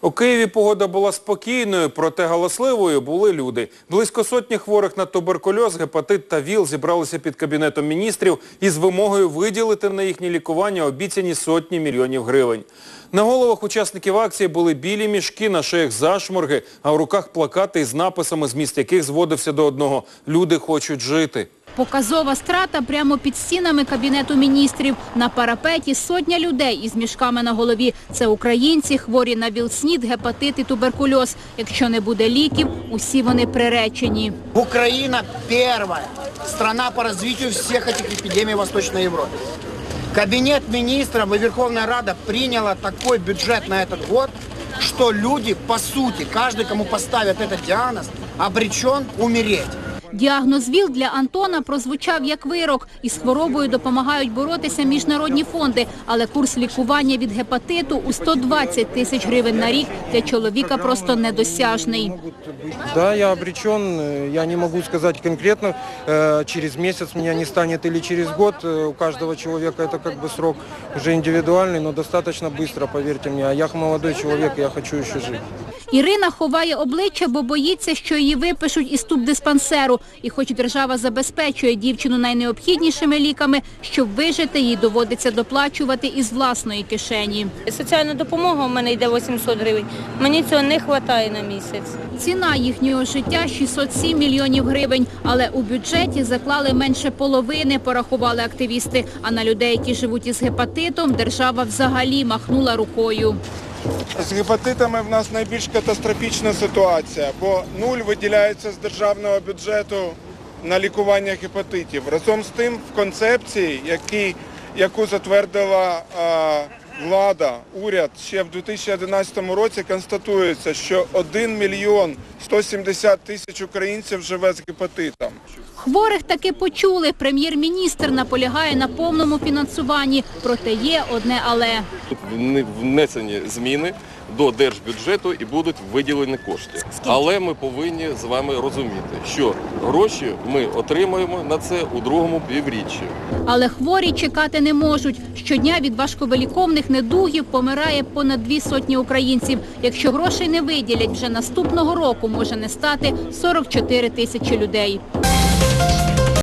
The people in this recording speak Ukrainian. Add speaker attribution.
Speaker 1: У Києві погода була спокійною, проте галасливою були люди. Близько сотні хворих на туберкульоз, гепатит та ВІЛ зібралися під Кабінетом міністрів із вимогою виділити на їхнє лікування обіцяні сотні мільйонів гривень. На головах учасників акції були білі мішки, на шиях зашморги, а в руках плакати із написами, зміст яких зводився до одного «Люди хочуть жити».
Speaker 2: Показова страта прямо під стінами Кабінету міністрів. На парапеті сотня людей із мішками на голові. Це українці, хворі на ВІЛ-СНІД, гепатит і туберкульоз. Якщо не буде ліків, усі вони приречені.
Speaker 3: Украина первая страна по развитию всех этих эпидемий в Восточной Европе. Кабинет министров и Верховная Рада приняла такой бюджет на этот год, что люди, по сути, каждый, кому поставят этот диагноз, обречен умереть.
Speaker 2: Діагноз ВІЛ для Антона прозвучав як вирок. Із хворобою допомагають боротися міжнародні фонди. Але курс лікування від гепатиту у 120 тисяч гривень на рік для чоловіка просто недосяжний.
Speaker 4: Да, я обречен. Э, Я не могу сказать конкретно, э, через месяц меня не станет или через год. Э, У каждого человека это как бы срок уже индивидуальный, но достаточно быстро, поверьте мне. А я молодой человек, я хочу еще жить.
Speaker 2: Ірина ховає обличчя, бо боїться, що її випишуть із тубдиспансеру. І хоч держава забезпечує дівчину найнеобхіднішими ліками, щоб вижити, їй доводиться доплачувати із власної кишені.
Speaker 5: Соціальна допомога у мене йде 800 гривень. Мені цього не вистачає на місяць.
Speaker 2: Ціна їхнього життя 607 мільйонів гривень, але у бюджеті заклали менше половини, порахували активісти. А на людей, які живуть із гепатитом, держава взагалі махнула рукою.
Speaker 6: З гепатитами в нас найбільш катастрофічна ситуація, бо нуль виділяється з державного бюджету на лікування гепатитів. Разом з тим, в концепції, які, яку затвердила е, влада, уряд ще в 2011 році, констатується, що 1 мільйон 170 тисяч українців живе з гепатитом.
Speaker 2: Хворих таки почули. Прем'єр-міністр наполягає на повному фінансуванні. Проте є одне але.
Speaker 7: Внесені зміни до держбюджету і будуть виділені кошти. Але ми повинні з вами розуміти, що гроші ми отримаємо на це у другому півріччі.
Speaker 2: Але хворі чекати не можуть. Щодня від важковиліковних недугів помирає понад дві сотні українців. Якщо грошей не виділять, вже наступного року може не стати 44 тисячі людей.